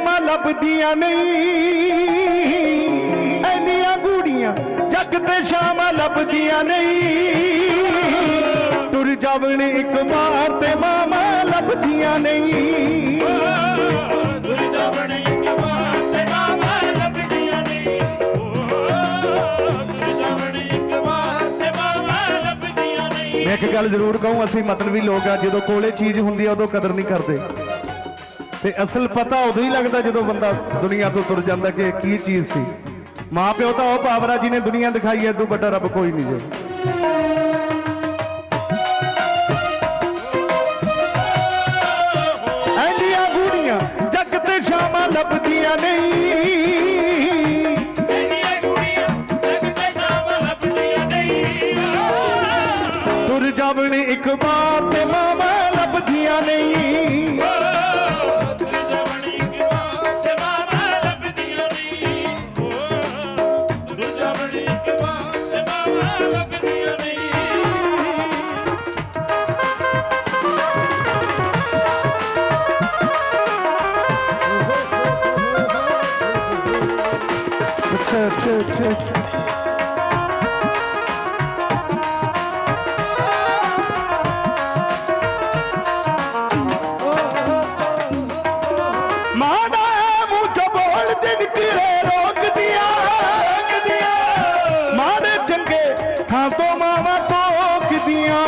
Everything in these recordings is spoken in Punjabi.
ਸ਼ਾਮਾਂ ਲੱਭਦੀਆਂ ਨਹੀਂ। ਐਨੀਆਂ ਗੂੜੀਆਂ ਜੱਗ ਤੇ ਸ਼ਾਮਾਂ ਲੱਭਦੀਆਂ ਨਹੀਂ। ਟੁਰ ਜਾਵਣ ਇੱਕ ਵਾਰ ਤੇ ਮਾਮਾ ਲੱਭਦੀਆਂ ਨਹੀਂ। ਦੁਰ ਜਾਵਣ ਇੱਕ ਵਾਰ ਤੇ ਮਾਵਾ ਲੱਭਦੀਆਂ ਨਹੀਂ। ਦੁਰ ਜਾਵਣ ਇੱਕ ਵਾਰ ਤੇ ਮਾਵਾ ਲੱਭਦੀਆਂ ਨਹੀਂ। ਮੈਂ ਇੱਕ ਗੱਲ ਜ਼ਰੂਰ ਕਹੂੰ ਅਸੀਂ ਮਤਲਬੀ ਲੋਕ ਆ ਜਦੋਂ ਕੋਲੇ ਚੀਜ਼ ਹੁੰਦੀ ਆ ਉਦੋਂ ਕਦਰ ਨਹੀਂ ਕਰਦੇ। ਤੇ ਅਸਲ ਪਤਾ ਉਦੋਂ ਹੀ ਲੱਗਦਾ ਜਦੋਂ ਬੰਦਾ ਦੁਨੀਆ ਤੋਂ ਤੁਰ ਜਾਂਦਾ ਕਿ ਕੀ ਚੀਜ਼ ਸੀ। ਮਾਂ ਪਿਓ ਤਾਂ ਉਹ ਪਾਵਰਾ ਨੇ ਦੁਨੀਆ ਦਿਖਾਈ ਐ ਤੋਂ ਵੱਡਾ ਰੱਬ ਕੋਈ ਨਹੀਂ ਜੀ। ਲੱਭਦੀਆਂ ਨਹੀਂ। ਮਾਵਾ ਲੱਭਦੀਆਂ ਨਹੀਂ ਅੱਛਾ ਮਾਮਾ ਟੋਕਦੀਆਂ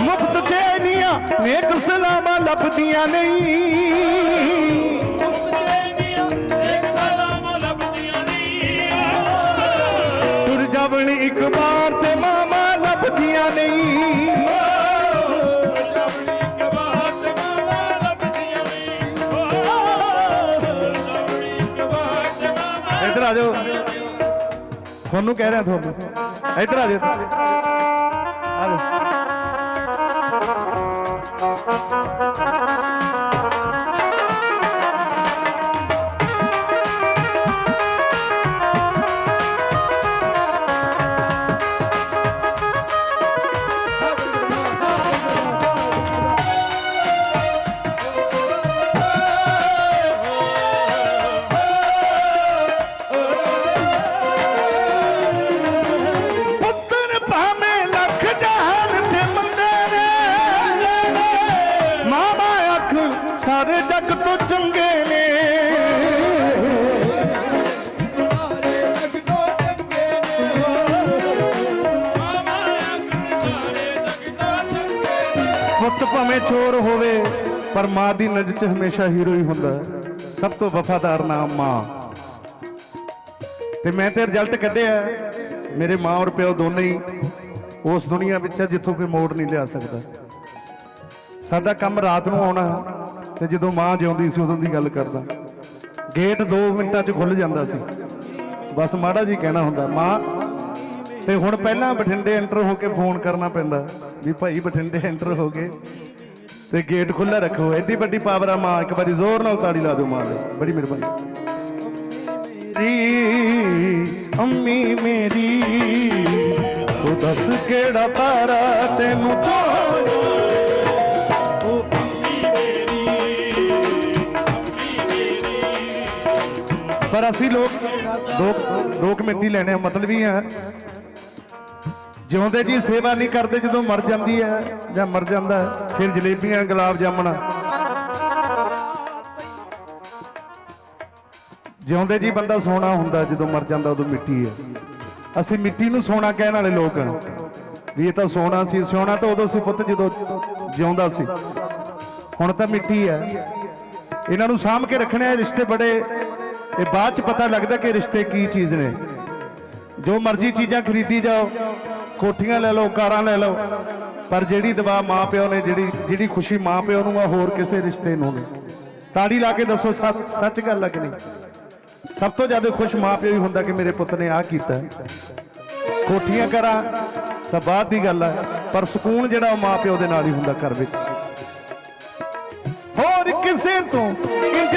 ਮੁਫਤ ਚੈਨੀਆਂ ਨੇਕ ਸਲਾਮਾਂ ਲੱਭਦੀਆਂ ਨਹੀਂ। ਮੁਕਤੇਨੀਆਂ ਇੱਕ ਸਲਾਮ ਲੱਭਦੀਆਂ ਨਹੀਂ। ਤੁਰ ਜਾਵਣ ਇੱਕ ਆ ਜਾਓ ਤੁਹਾਨੂੰ ਕਹਿ ਰਿਹਾ ਤੁਹਾਨੂੰ। ਇੱਧਰ ਆ ਜਾਓ। ਤੋਂ ਚੰਗੇ ਨੇ। ਪੁੱਤ ਭਾਵੇਂ ਚੋਰ ਹੋਵੇ ਪਰ ਮਾਂ ਦੀ ਨਜ਼ਰ 'ਚ ਹਮੇਸ਼ਾ ਹੀਰੋ ਹੀ ਹੁੰਦਾ। ਸਭ ਤੋਂ ਵਫਾਦਾਰ ਨਾਮ ਮਾਂ। ਤੇ ਮੈਂ ਤੇ ਰਿਜ਼ਲਟ ਕੱਢਿਆ ਮੇਰੇ ਮਾਂ ਔਰ ਪਿਓ ਦੋਨੇ ਹੀ ਉਸ ਦੁਨੀਆ ਵਿੱਚ ਜਿੱਥੋਂ ਕੋਈ ਮੋੜ ਨਹੀਂ ਲਿਆ ਸਕਦਾ। ਸਾਡਾ ਕੰਮ ਰਾਤ ਨੂੰ ਆਉਣਾ ਤੇ ਜਦੋਂ ਮਾਂ ਜਿਉਂਦੀ ਸੀ, ਉਦੋਂ ਦੀ ਗੱਲ ਕਰਦਾ। ਗੇਟ 2 ਮਿੰਟਾਂ 'ਚ ਖੁੱਲ ਜਾਂਦਾ ਸੀ। ਬਸ ਮਾੜਾ ਜੀ ਕਹਿਣਾ ਹੁੰਦਾ, ਮਾਂ, ਤੇ ਹੁਣ ਪਹਿਲਾਂ ਬਠਿੰਡੇ ਐਂਟਰ ਹੋ ਕੇ ਫੋਨ ਕਰਨਾ ਪੈਂਦਾ, ਵੀ ਭਾਈ ਬਠਿੰਡੇ ਐਂਟਰ ਹੋ ਗਏ। ਤੇ ਗੇਟ ਖੁੱਲਾ ਰੱਖੋ, ਐਡੀ ਵੱਡੀ ਪਾਵਰ ਆ ਮਾਂ, ਇੱਕ ਵਾਰੀ ਜ਼ੋਰ ਨਾਲ ਤਾੜੀ ਲਾ ਦਿਓ ਮਾਂ ਦੇ, ਬੜੀ ਮਿਹਰਬਾਨੀ। ਮੇਰੀ ਅੰਮੀ ਮੇਰੀ ਉਹ ਦੱਸ ਕਿਹੜਾ ਤਾਰਾ ਤੈਨੂੰ ਤੋੜ ਪਰ ਅਸੀਂ ਲੋਕ ਦੋ ਦੋ ਕਮੇਟੀ ਲੈਣੇ ਆ, ਮਤਲਬ ਹੀ। ਆ ਜਿਉਂਦੇ ਜੀ ਸੇਵਾ ਨਹੀਂ ਕਰਦੇ, ਜਦੋਂ ਮਰ ਜਾਂਦੀ ਹੈ ਜਾਂ ਮਰ ਜਾਂਦਾ ਫਿਰ ਜਲੇਬੀਆਂ, ਗੁਲਾਬ ਜਾਮਣਾ। ਜਿਉਂਦੇ ਜੀ ਬੰਦਾ ਸੋਨਾ ਹੁੰਦਾ, ਜਦੋਂ ਮਰ ਜਾਂਦਾ ਉਦੋਂ ਮਿੱਟੀ ਹੈ। ਅਸੀਂ ਮਿੱਟੀ ਨੂੰ ਸੋਨਾ ਕਹਿਣ ਵਾਲੇ ਲੋਕ ਹਾਂ। ਵੀ ਇਹ ਤਾਂ ਸੋਨਾ ਸੀ ਸੋਨਾ ਤਾਂ ਉਦੋਂ ਸੀ ਪੁੱਤ, ਜਦੋਂ ਜਿਉਂਦਾ ਸੀ। ਹੁਣ ਤਾਂ ਮਿੱਟੀ ਹੈ। ਇਹਨਾਂ ਨੂੰ ਸਾਂਭ ਕੇ ਰੱਖਣੇ ਆ, ਰਿਸ਼ਤੇ ਬੜੇ ਇਹ ਬਾਅਦ ਚ ਪਤਾ ਲੱਗਦਾ ਕਿ ਰਿਸ਼ਤੇ ਕੀ ਚੀਜ਼ ਨੇ। ਜੋ ਮਰਜ਼ੀ ਚੀਜ਼ਾਂ ਖਰੀਦੀ ਜਾਓ, ਕੋਠੀਆਂ ਲੈ ਲਓ, ਕਾਰਾਂ ਲੈ ਲਓ, ਪਰ ਜਿਹੜੀ ਦਵਾ ਮਾਂ ਪਿਓ ਨੇ, ਜਿਹੜੀ ਜਿਹੜੀ ਖੁਸ਼ੀ ਮਾਂ ਪਿਓ ਨੂੰ ਆ, ਹੋਰ ਕਿਸੇ ਰਿਸ਼ਤੇ ਨੂੰ ਨਹੀਂ। ਤਾੜੀ ਲਾ ਕੇ ਦੱਸੋ, ਸੱਚ ਗੱਲ ਹੈ ਕਿ ਨਹੀਂ? ਸਭ ਤੋਂ ਜ਼ਿਆਦਾ ਖੁਸ਼ ਮਾਂ ਪਿਓ ਹੀ ਹੁੰਦਾ ਕਿ ਮੇਰੇ ਪੁੱਤ ਨੇ ਆਹ ਕੀਤਾ। ਕੋਠੀਆਂ ਕਰਾਂ ਤਾਂ ਬਾਅਦ ਦੀ ਗੱਲ ਹੈ ਪਰ ਸਕੂਨ ਜਿਹੜਾ ਉਹ ਮਾਂ ਪਿਓ ਦੇ ਨਾਲ ਹੀ ਹੁੰਦਾ ਘਰ ਵਿੱਚ। ਹੋਰ ਕਿਸੇ ਤੋਂ, ਇੰਜ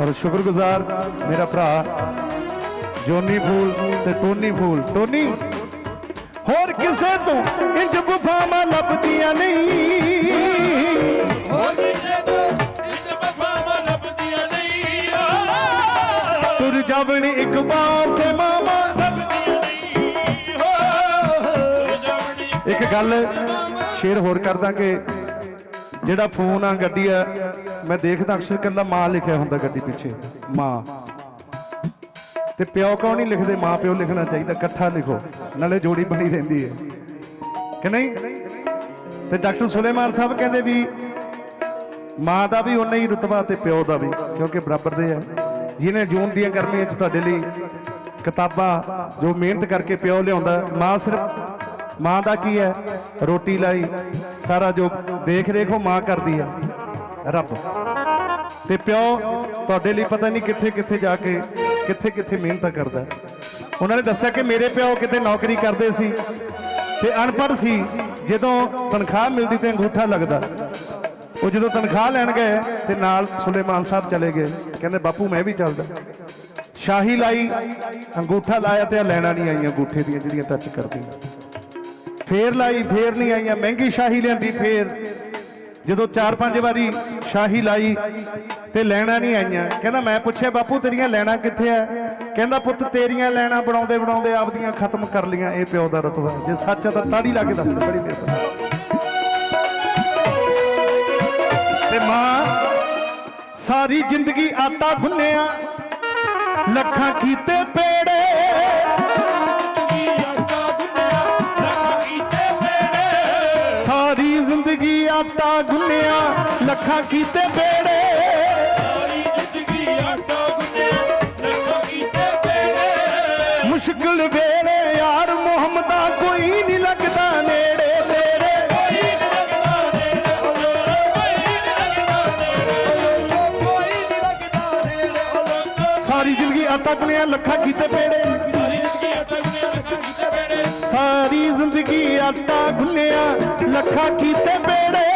ਔਰ ਸ਼ੁਕਰਗੁਜ਼ਾਰ ਮੇਰਾ ਭਰਾ ਜੋਨੀ ਫੂਲ ਤੇ ਟੋਨੀ ਫੂਲ। ਟੋਨੀ ਹੋਰ ਕਿਸੇ ਤੋਂ ਇੰਜ ਵਫਾਵਾਂ ਲੱਭਦੀਆਂ ਨਹੀਂ। ਹੋਰ ਕਿਸੇ ਤੋਂ ਇੰਜ ਵਫਾਵਾਂ ਲੱਭਦੀਆਂ ਨਹੀਂ। ਤੁਰ ਜਾਵਣ ਇੱਕ ਵਾਰ ਤੇ ਮਾਮਾ ਲੱਭਦੀਆਂ ਨਹੀਂ। ਹੋ ਦੂਜਾ ਬਣੀ ਇੱਕ ਗੱਲ ਸ਼ੇਰ ਹੋਰ ਕਰਦਾ ਕਿ ਜਿਹੜਾ ਫੋਨ ਆ, ਗੱਡੀ ਆ, ਮੈਂ ਦੇਖਦਾ ਅਕਸਰ ਕੱਲਾ ਮਾਂ ਲਿਖਿਆ ਹੁੰਦਾ ਗੱਡੀ ਪਿੱਛੇ, ਮਾਂ। ਤੇ ਪਿਓ ਕਿਉਂ ਨਹੀਂ ਲਿਖਦੇ? ਮਾਂ ਪਿਓ ਲਿਖਣਾ ਚਾਹੀਦਾ, ਇਕੱਠਾ ਲਿਖੋ, ਨਾਲੇ ਜੋੜੀ ਬਣੀ ਰਹਿੰਦੀ ਹੈ ਕਿ ਨਹੀਂ? ਤੇ ਡਾਕਟਰ ਸੁਲੇਮਾਨ ਸਾਹਿਬ ਕਹਿੰਦੇ ਵੀ ਮਾਂ ਦਾ ਵੀ ਉਨਾ ਹੀ ਰੁਤਬਾ ਤੇ ਪਿਓ ਦਾ ਵੀ, ਕਿਉਂਕਿ ਬਰਾਬਰ ਦੇ ਆ। ਜਿਹਨੇ ਜੂਨ ਦੀਆਂ ਗਰਮੀਆਂ 'ਚ ਤੁਹਾਡੇ ਲਈ ਕਿਤਾਬਾਂ, ਜੋ ਮਿਹਨਤ ਕਰਕੇ ਪਿਓ ਲਿਆਉਂਦਾ, ਮਾਂ ਸਿਰਫ, ਮਾਂ ਦਾ ਕੀ ਹੈ? ਰੋਟੀ ਲਈ, ਸਾਰਾ ਜੋ ਦੇਖ ਰੇਖ ਉਹ ਮਾਂ ਕਰਦੀ ਆ। ਰੱਬ। ਤੇ ਪਿਓ, ਤੁਹਾਡੇ ਲਈ ਪਤਾ ਨਹੀਂ ਕਿੱਥੇ ਕਿੱਥੇ ਜਾ ਕੇ, ਕਿੱਥੇ ਕਿੱਥੇ ਮਿਹਨਤ ਕਰਦਾ। ਉਹਨਾਂ ਨੇ ਦੱਸਿਆ ਕਿ ਮੇਰੇ ਪਿਓ ਕਿਤੇ ਨੌਕਰੀ ਕਰਦੇ ਸੀ ਤੇ ਅਨਪੜ੍ਹ ਸੀ, ਜਦੋਂ ਤਨਖਾਹ ਮਿਲਦੀ ਤੇ ਅੰਗੂਠਾ ਲੱਗਦਾ। ਉਹ ਜਦੋਂ ਤਨਖਾਹ ਲੈਣ ਗਏ ਤੇ ਨਾਲ ਸੁਲੇਮਾਨ ਸਾਹਿਬ ਚਲੇ ਗਏ। ਕਹਿੰਦੇ, ਬਾਪੂ, ਮੈਂ ਵੀ ਚੱਲਦਾ। ਸ਼ਾਹੀ ਲਾਈ, ਅੰਗੂਠਾ ਲਾਇਆ ਤੇ ਆ ਲੈਣਾ ਨਹੀਂ ਆਈਆਂ ਅੰਗੂਠੇ ਦੀਆਂ ਜਿਹੜੀਆਂ ਟੱਚ ਕਰਦੀਆਂ। ਫੇਰ ਲਾਈ, ਫੇਰ ਨਹੀਂ ਆਈਆਂ। ਮਹਿੰਗੀ ਸ਼ਾਹੀ ਲਿਆਂਦੀ, ਫੇਰ ਜਦੋਂ ਚਾਰ ਪੰਜ ਵਾਰੀ ਸ਼ਾਹੀ ਲਾਈ ਤੇ ਲੈਣਾ ਨਹੀਂ ਆਈਆਂ। ਕਹਿੰਦਾ, ਮੈਂ ਪੁੱਛਿਆ, ਬਾਪੂ, ਤੇਰੀਆਂ ਲੈਣਾ ਕਿੱਥੇ ਆ? ਕਹਿੰਦਾ, ਪੁੱਤ, ਤੇਰੀਆਂ ਲੈਣਾ ਬਣਾਉਂਦੇ ਬਣਾਉਂਦੇ ਆਪਦੀਆਂ ਖਤਮ ਕਰ ਲੀਆਂ ਇਹ ਪਿਓ ਦਾ ਰਤਵਾ ਜੇ ਸੱਚ ਆ ਤਾਂ ਤਾੜੀ ਲਾ ਕੇ ਦੱਸ ਬੜੀ ਮਿਹਰਬਾਨੀ ਤੇ ਮਾਂ, ਸਾਰੀ ਜ਼ਿੰਦਗੀ ਆਟਾ ਗੁੰਨਿਆ, ਲੱਖਾਂ ਕੀਤੇ ਲੱਖਾਂ ਕੀਤੇ ਬੇੜੇ। ਸਾਰੀ ਜ਼ਿੰਦਗੀ ਆਟਾ ਗੁੰਨਿਆ ਰੱਖਾ ਕੀਤੇ ਪੇੜੇ ਮੁਸ਼ਕਿਲ ਵੇਲੇ ਯਾਰ ਮੁਹੰਮਦਾ ਕੋਈ ਨਹੀਂ ਲੱਗਦਾ ਨੇੜੇ ਤੇਰੇ। ਕੋਈ ਨੀ ਲੱਗਦਾ ਨੇੜੇ ਕੋਈ ਨੀ ਲੱਗਦਾ ਨੇੜੇ। ਕੋਈ ਨੀ ਲੱਗਦਾ ਨੇੜੇ। ਸਾਰੀ ਜ਼ਿੰਦਗੀ ਆਟਾ ਗੁੰਨਿਆ ਲੱਖਾਂ ਕੀਤੇ ਬੇੜੇ। ਸਾਰੀ ਜ਼ਿੰਦਗੀ ਆਟਾ ਗੁੰਨਿਆ ਰੱਖਾ ਕੀਤੇ ਪੇੜੇ ਸਾਰੀ ਜ਼ਿੰਦਗੀ ਆਟਾ ਗੁੰਨਿਆ ਲੱਖਾਂ ਕੀਤੇ ਬੇੜੇ।